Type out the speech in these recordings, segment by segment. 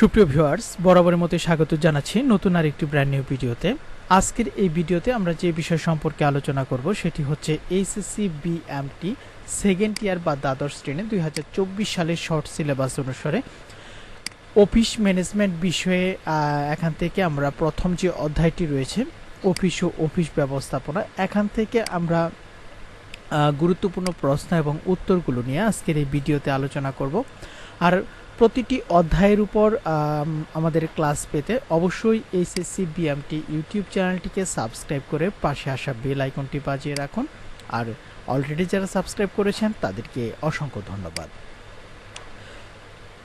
সুপ্রিয় ভিউয়ার্স, বরাবরের মতো স্বাগত জানাচ্ছি নতুন আর একটি ব্র্যান্ড নিউ ভিডিওতে। আজকের এই ভিডিওতে আমরা যে বিষয় সম্পর্কে আলোচনা করব সেটি হচ্ছে এইচএসসি বিএমটি সেকেন্ড ইয়ার বা দ্বাদশ শ্রেণি দুই হাজার চব্বিশ সালের শর্ট সিলেবাস অনুসারে। অফিস ম্যানেজমেন্ট বিষয়ে এখান থেকে আমরা প্রথম যে অধ্যায়টি রয়েছে অফিস ও অফিস ব্যবস্থাপনা, এখান থেকে আমরা গুরুত্বপূর্ণ প্রশ্ন এবং উত্তরগুলো নিয়ে আজকের এই ভিডিওতে আলোচনা করব। আর প্রতিটি অধ্যায়ের উপর আমাদের ক্লাস পেতে অবশ্যই এইচএসসি বিএমটি ইউটিউব চ্যানেলটিকে সাবস্ক্রাইব করে পাশে আসা বেল আইকনটি বাজিয়ে রাখুন। আর অলরেডি যারা সাবস্ক্রাইব করেছেন, তাদেরকে অসংখ্য ধন্যবাদ।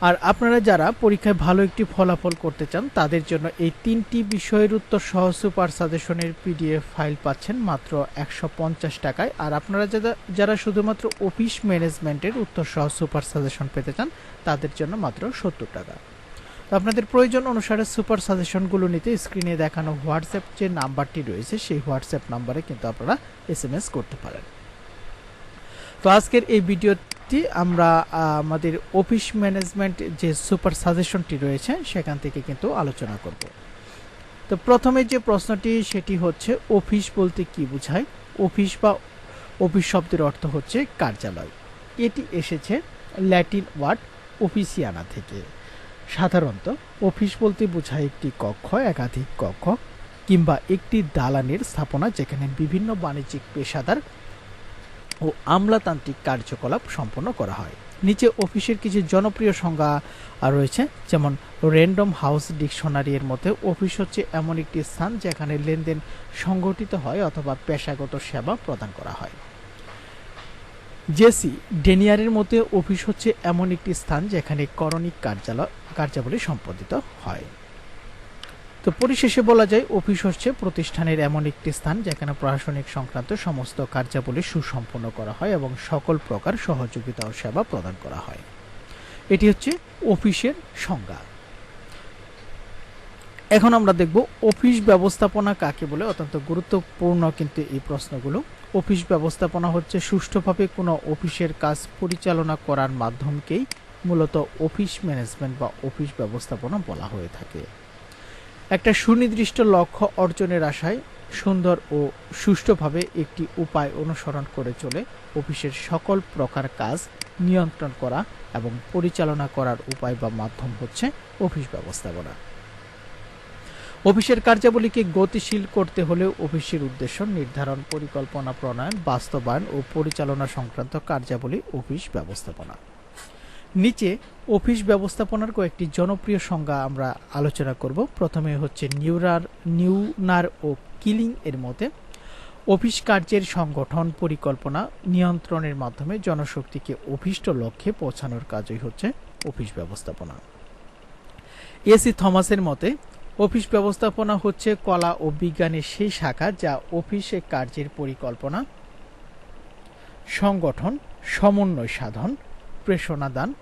আর আপনারা যারা পরীক্ষায় ভালো একটি ফলাফল করতে চান, তাদের জন্য এই তিনটি বিষয়ের উত্তর সহ সুপার সাজেশনের পিডিএফ ফাইল পাচ্ছেন মাত্র একশো পঞ্চাশ টাকায়। আর আপনারা যারা যারা শুধুমাত্র অফিস ম্যানেজমেন্টের উত্তর সহ সুপার সাজেশন পেতে চান, তাদের জন্য মাত্র সত্তর টাকা। তো আপনাদের প্রয়োজন অনুসারে সুপার সাজেশনগুলো নিতে স্ক্রিনে দেখানো হোয়াটসঅ্যাপ যে নাম্বারটি রয়েছে, সেই হোয়াটসঅ্যাপ নাম্বারে কিন্তু আপনারা এস করতে পারেন। তো আজকের এই ভিডিওটি আমরা আমাদের অফিস ম্যানেজমেন্ট যে সুপার সাজেশনটি রয়েছে, সেখান থেকে কিন্তু আলোচনা করব। তো প্রথমে যে প্রশ্নটি, সেটি হচ্ছে অফিস বলতে কি বোঝায়? অফিস বা অফিস শব্দের অর্থ হচ্ছে কার্যালয়। এটি এসেছে ল্যাটিন ওয়ার্ড অফিসিয়ানা থেকে। সাধারণত অফিস বলতে বোঝায় একটি কক্ষ, একাধিক কক্ষ কিংবা একটি দালানের স্থাপনা যেখানে বিভিন্ন বাণিজ্যিক পেশাদার ও আমলাতান্ত্রিক কার্যকলাপ সম্পন্ন করা হয়। নিচে অফিসের কিছু জনপ্রিয় সংজ্ঞা রয়েছে, যেমন র্যান্ডম হাউস ডিকশনারি এর মতে অফিস হচ্ছে এমন একটি স্থান যেখানে লেনদেন সংগঠিত হয় অথবা পেশাগত সেবা প্রদান করা হয়। জেসি ডেনিয়ারের মতে অফিস হচ্ছে এমন একটি স্থান যেখানে করণিক কার্যালয়, কার্যাবলী সম্পাদিত হয়। তো পরিশেষে বলা যায়, অফিস হচ্ছে প্রতিষ্ঠানের এমন একটি স্থান যেখানে প্রশাসনিক সংক্রান্ত সমস্ত কার্যাবলী সুসম্পন্ন করা হয় এবং সকল প্রকার সহযোগিতা ও সেবা প্রদান করা হয়। এটি হচ্ছে অফিসের সংজ্ঞা। এখন আমরা দেখব অফিস ব্যবস্থাপনা কাকে বলে, অত্যন্ত গুরুত্বপূর্ণ কিন্তু এই প্রশ্নগুলো। অফিস ব্যবস্থাপনা হচ্ছে সুষ্ঠুভাবে কোনো অফিসের কাজ পরিচালনা করার মাধ্যমকেই মূলত অফিস ম্যানেজমেন্ট বা অফিস ব্যবস্থাপনা বলা হয়ে থাকে। একটা সুনির্দিষ্ট লক্ষ্য অর্জনের আশায় সুন্দর ও সুষ্ঠুভাবে একটি উপায় অনুসরণ করে চলে অফিসের সকল প্রকার কাজ নিয়ন্ত্রণ করা এবং পরিচালনা করার উপায় বা মাধ্যম হচ্ছে অফিস ব্যবস্থাপনা। অফিসের কার্যাবলীকে গতিশীল করতে হলেও অফিসের উদ্দেশ্য নির্ধারণ, পরিকল্পনা, প্রণয়ন, বাস্তবায়ন ও পরিচালনা সংক্রান্ত কার্যাবলী অফিস ব্যবস্থাপনা। নিচে অফিস ব্যবস্থাপনার কয়েকটি জনপ্রিয় সংজ্ঞা আমরা আলোচনা করব। প্রথমে হচ্ছে নিউরার, নিউনার ও কিলিং এর মতে অফিস কার্যের সংগঠন পরিকল্পনা নিয়ন্ত্রণের মাধ্যমে জনশক্তিকে অভিষ্ট লক্ষ্যে পৌঁছানোর কাজই হচ্ছে অফিস ব্যবস্থাপনা। এসি থমাসের মতে, অফিস ব্যবস্থাপনা হচ্ছে কলা ও বিজ্ঞানের সেই শাখা যা অফিসে কার্যের পরিকল্পনা, সংগঠন, সমন্বয় সাধন প্রেষণা দান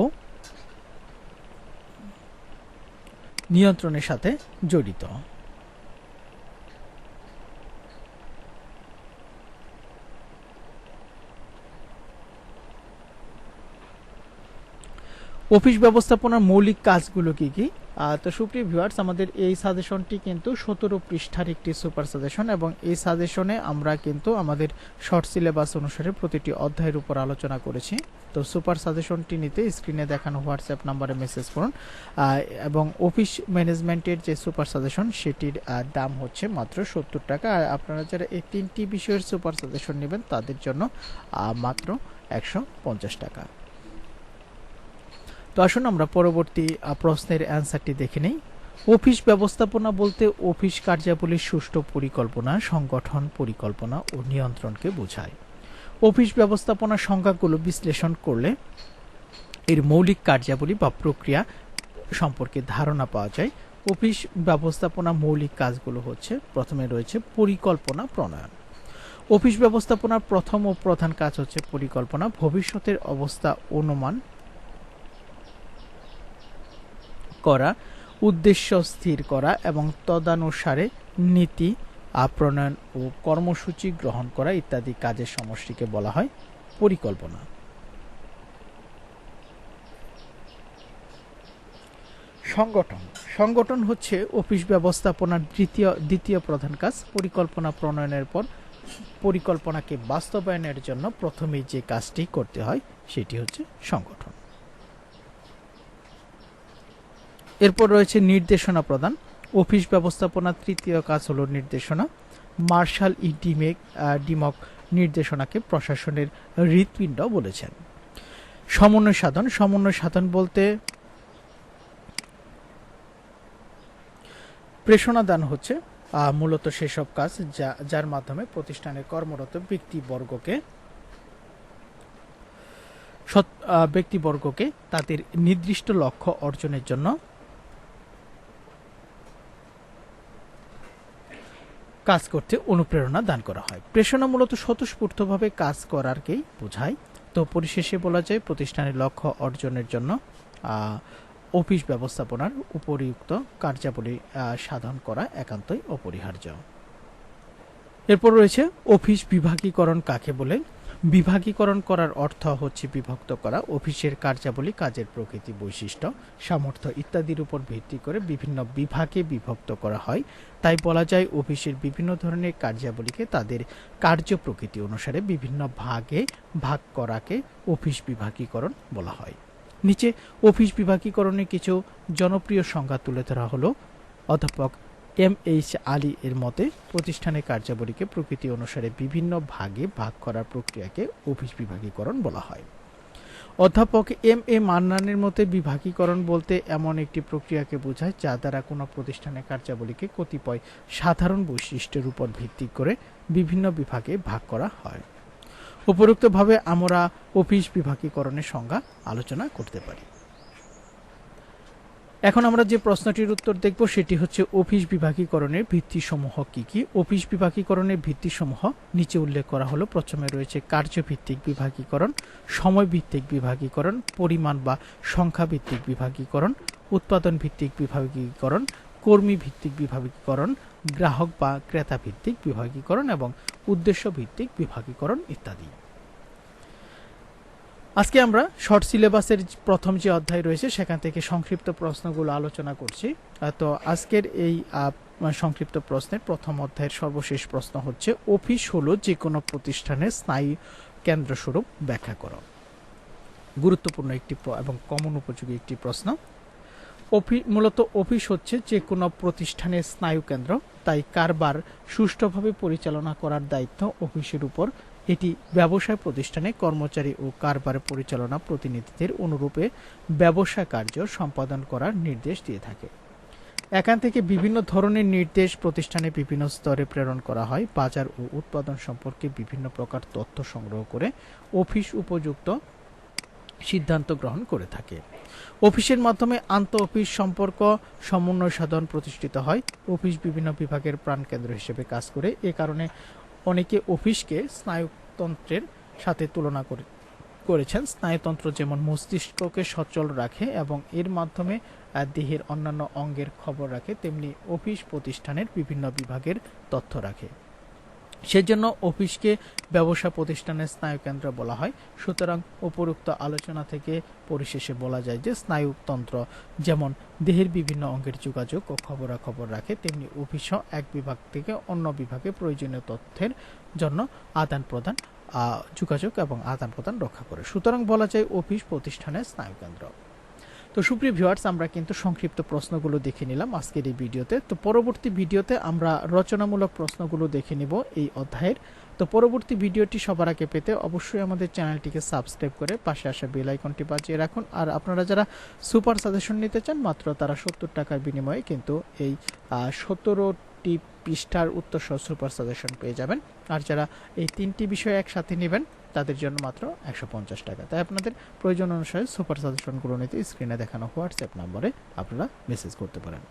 ও নিয়ন্ত্রণের সাথে জড়িত। অফিস ব্যবস্থাপনার মৌলিক কাজগুলো কি কি? তো সুপ্রিয় ভিউয়ার্স আমাদের এই সাজেশনটি কিন্তু সতেরো পৃষ্ঠার একটি সুপার সাজেশন এবং এই সাজেশনে আমরা কিন্তু আমাদের শর্ট সিলেবাস অনুসারে প্রতিটি অধ্যায়ের উপর আলোচনা করেছি। তো সুপার সাজেশনটি নিতে স্ক্রিনে দেখানো হোয়াটসঅ্যাপ নাম্বারে মেসেজ করুন। এবং অফিস ম্যানেজমেন্টের যে সুপার সাজেশন সেটির দাম হচ্ছে মাত্র সত্তর টাকা। আর আপনারা যারা এই তিনটি বিষয়ের সুপার সাজেশন নেবেন, তাদের জন্য মাত্র একশো পঞ্চাশ টাকা। তো আসুন আমরা পরবর্তী প্রশ্নের অ্যান্সারটি দেখে নেই। অফিস ব্যবস্থাপনা বলতে অফিস কার্যাবলীর সুষ্ঠু পরিকল্পনা, সংগঠন পরিকল্পনা ও নিয়ন্ত্রণকে বোঝায়। অফিস ব্যবস্থাপনা সংজ্ঞাগুলো বিশ্লেষণ করলে এর মৌলিক কার্যাবলী বা প্রক্রিয়া সম্পর্কে ধারণা পাওয়া যায়। অফিস ব্যবস্থাপনা মৌলিক কাজগুলো হচ্ছে, প্রথমে রয়েছে পরিকল্পনা প্রণয়ন। অফিস ব্যবস্থাপনার প্রথম ও প্রধান কাজ হচ্ছে পরিকল্পনা, ভবিষ্যতের অবস্থা, অনুমান করা, উদ্দেশ্য স্থির করা এবং তদানুসারে নীতি প্রণয়ন ও কর্মসূচি গ্রহণ করা ইত্যাদি কাজের সমষ্টিকে বলা হয় পরিকল্পনা। সংগঠন। সংগঠন হচ্ছে অফিস ব্যবস্থাপনার দ্বিতীয় দ্বিতীয় প্রধান কাজ। পরিকল্পনা প্রণয়নের পর পরিকল্পনাকে বাস্তবায়নের জন্য প্রথমেই যে কাজটি করতে হয়, সেটি হচ্ছে সংগঠন। এরপর রয়েছে নির্দেশনা প্রদান। অফিস ব্যবস্থাপনার তৃতীয় কাজ হলো নির্দেশনা। মার্শাল ই ডিমেক ডিমক নির্দেশনাকে প্রশাসনের হৃৎপিণ্ড বলেছেন। সমন্বয় সাধন সমন্বয় সাধন বলতে প্রেষণা দান হচ্ছে মূলত সেসব কাজ যা, যার মাধ্যমে প্রতিষ্ঠানে কর্মরত ব্যক্তিবর্গকে ব্যক্তিবর্গকে তাদের নির্দিষ্ট লক্ষ্য অর্জনের জন্য কাজ করতে অনুপ্রেরণা দান করা হয়। প্রেষণা মূলত স্বতঃস্ফূর্তভাবে কাজ করারকেই বোঝায়। তো পরিশেষে বলা যায়, প্রতিষ্ঠানের লক্ষ্য অর্জনের জন্য অফিস ব্যবস্থাপনার উপরিউক্ত কার্যাবলী সাধন করা একান্তই অপরিহার্য। এরপর রয়েছে, অফিস বিভাগীকরণ কাকে বলে? বিভাগীকরণ করার অর্থ হচ্ছে বিভক্ত করা, অফিসের কার্যাবলী, কাজের প্রকৃতি বৈশিষ্ট্য, সামর্থ্য ইত্যাদির উপর ভিত্তি করে বিভিন্ন বিভাগে বিভক্ত করা হয়। তাই বলা যায়, অফিসের বিভিন্ন ধরনের কার্যাবলীকে তাদের কার্য প্রকৃতি অনুসারে বিভিন্ন ভাগে ভাগ করাকে অফিস বিভাগীকরণ বলা হয়। নিচে অফিস বিভাগীকরণের কিছু জনপ্রিয় সংজ্ঞা তুলে ধরা হলো, অধ্যাপক এম এইচ আলী এর মতে প্রতিষ্ঠানের কার্যাবলীকে প্রকৃতি অনুসারে বিভিন্ন ভাগে ভাগ করার প্রক্রিয়াকে অফিস বিভাগীকরণ বলা হয়। অধ্যাপক এম এ মান্নানের মতে, বিভাগীকরণ বলতে এমন একটি প্রক্রিয়াকে বোঝায় যা দ্বারা কোনো প্রতিষ্ঠানের কার্যাবলীকে কতিপয় সাধারণ বৈশিষ্ট্যের উপর ভিত্তি করে বিভিন্ন বিভাগে ভাগ করা হয়। উপরোক্তভাবে আমরা অফিস বিভাগীকরণের সংজ্ঞা আলোচনা করতে পারি। এখন আমরা যে প্রশ্নটির উত্তর দেখব সেটি হচ্ছে অফিস বিভাগীকরণের ভিত্তিসমূহ কি কি? অফিস বিভাগীকরণের ভিত্তিসমূহ নিচে উল্লেখ করা হলো। প্রথমে রয়েছে কার্যভিত্তিক বিভাগীকরণ সময় ভিত্তিক বিভাগীকরণ, পরিমাণ বা সংখ্যা ভিত্তিক বিভাগীকরণ উৎপাদন ভিত্তিক বিভাগীকরণ কর্মী ভিত্তিক বিভাগীকরণ, গ্রাহক বা ক্রেতা ভিত্তিক বিভাগীকরণ এবং উদ্দেশ্য ভিত্তিক বিভাগীকরণ ইত্যাদি। আজকে আমরা শর্ট সিলেবাসের প্রথম যে অধ্যায় রয়েছে, সেখান থেকে সংক্ষিপ্ত প্রশ্নগুলো আলোচনা করছি। তো আজকের এই সংক্ষিপ্ত প্রশ্নের প্রথম অধ্যায়ের সর্বশেষ প্রশ্ন হচ্ছে, অফিস হলো যে কোনো প্রতিষ্ঠানের স্নায়ু কেন্দ্রস্বরূপ ব্যাখ্যা করো। গুরুত্বপূর্ণ একটি এবং কমন উপযোগী একটি প্রশ্ন। অফিস মূলত অফিস হচ্ছে যে কোনো প্রতিষ্ঠানের স্নায়ু কেন্দ্র তাই কারবার সুষ্ঠুভাবে পরিচালনা করার দায়িত্ব অফিসের উপর এটি ব্যবসায় প্রতিষ্ঠানে কর্মচারী ও কারবার পরিচালনা প্রতিনিধিদের অনুরূপে ব্যবসা কার্য সম্পাদন করার নির্দেশ দিয়ে থাকে। এখান থেকে বিভিন্ন ধরনের নির্দেশ প্রতিষ্ঠানে বিভিন্ন স্তরে প্রেরণ করা হয়। বাজার ও উৎপাদন সম্পর্কে বিভিন্ন প্রকার তথ্য সংগ্রহ করে অফিস উপযুক্ত সিদ্ধান্ত গ্রহণ করে থাকে। অফিসের মাধ্যমে আন্তঃ অফিস সম্পর্ক সমন্বয় সাধন প্রতিষ্ঠিত হয়। অফিস বিভিন্ন বিভাগের প্রাণকেন্দ্র হিসেবে কাজ করে। এ কারণে অনেকে অফিসকে স্নায়ুতন্ত্রের সাথে তুলনা করে, করেছেন। স্নায়ুতন্ত্র যেমন মস্তিষ্ককে সচল রাখে এবং এর মাধ্যমে দেহের অন্যান্য অঙ্গের খবর রাখে, তেমনি অফিস প্রতিষ্ঠানের বিভিন্ন বিভাগের তথ্য রাখে। সেজন্য অফিসকে ব্যবসা প্রতিষ্ঠানের স্নায়ুকেন্দ্র বলা হয়। সুতরাং উপরোক্ত আলোচনা থেকে পরিশেষে বলা যায় যে স্নায়ুতন্ত্র যেমন দেহের বিভিন্ন অঙ্গের যোগাযোগ ও খবরাখবর রাখে, তেমনি অফিসও এক বিভাগ থেকে অন্য বিভাগে প্রয়োজনীয় তথ্যের জন্য আদান প্রদান যোগাযোগ এবং আদান প্রদান রক্ষা করে। সুতরাং বলা যায় অফিস প্রতিষ্ঠানের স্নায়ুকেন্দ্র তো সুপ্রিয় ভিউয়ার্স আমরা কিন্তু সংক্ষিপ্ত প্রশ্নগুলো দেখে নিলাম আজকের এই ভিডিওতে। তো পরবর্তী ভিডিওতে আমরা রচনামূলক প্রশ্নগুলো দেখে নেব এই অধ্যায়ের। তো পরবর্তী ভিডিওটি সবার আগে পেতে অবশ্যই আমাদের চ্যানেলটিকে সাবস্ক্রাইব করে পাশে আসা বেল আইকনটি বাজিয়ে রাখুন। আর আপনারা যারা সুপার সাজেশন নিতে চান, মাত্র তারা সত্তর টাকার বিনিময়ে কিন্তু এই সতেরোটি পৃষ্ঠার উত্তর সহ সুপার সাজেশন পেয়ে যাবেন। আর যারা এই তিনটি বিষয় একসাথে নেবেন, তাদের জন্য মাত্র একশো পঞ্চাশ টাকা। তাই আপনাদের প্রয়োজন অনুসারে সুপার সাজেশনগুলো নিতে স্ক্রিনে দেখানো হোয়াটসঅ্যাপ নম্বরে আপনারা মেসেজ করতে পারেন।